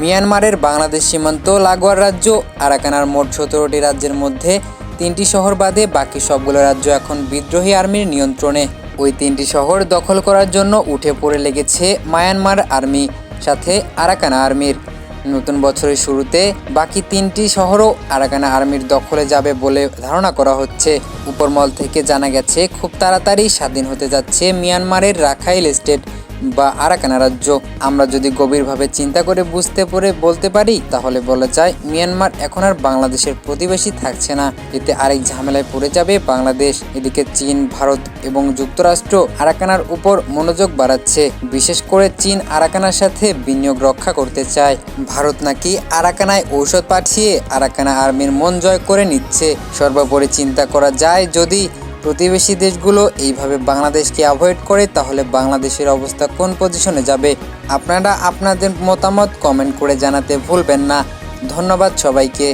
মিয়ানমারের বাংলাদেশ সীমান্ত, লাগোয়ার রাজ্য, আরাকানার মোট সতেরোটি রাজ্যের মধ্যে তিনটি শহর বাদে বাকি সবগুলো রাজ্য এখন বিদ্রোহী আর্মির নিয়ন্ত্রণে। ওই তিনটি শহর দখল করার জন্য উঠে পড়ে লেগেছে মায়ানমার আর্মি, সাথে আরাকানা আর্মির। নতুন বছরের শুরুতে বাকি তিনটি শহরও আরাকানা আর্মির দখলে যাবে বলে ধারণা করা হচ্ছে। উপরমল থেকে জানা গেছে, খুব তাড়াতাড়ি স্বাধীন হতে যাচ্ছে মিয়ানমারের রাখাইল স্টেট বা আরাকানা রাজ্য। আমরা যদি গভীরভাবে চিন্তা করে বুঝতে পরে বলতে পারি, তাহলে বলা যায় মিয়ানমার এখন আর বাংলাদেশের প্রতিবেশী থাকছে না। এতে আরেক ঝামেলায় পড়ে যাবে বাংলাদেশ। এদিকে চীন, ভারত এবং যুক্তরাষ্ট্র আরাকানার উপর মনোযোগ বাড়াচ্ছে। বিশেষ করে চীন আরাকানার সাথে বিনিয়োগ রক্ষা করতে চায়। ভারত নাকি আরাকানায় ঔষধ পাঠিয়ে আরাকানা আর্মির মন জয় করে নিচ্ছে। সর্বোপরি চিন্তা করা যায় যদি প্রতিবেশী দেশগুলো এইভাবে বাংলাদেশকে অ্যাভয়েড করে, তাহলে বাংলাদেশের অবস্থা কোন পজিশনে যাবে? আপনারা আপনাদের মতামত কমেন্ট করে জানাতে ভুলবেন না। ধন্যবাদ সবাইকে।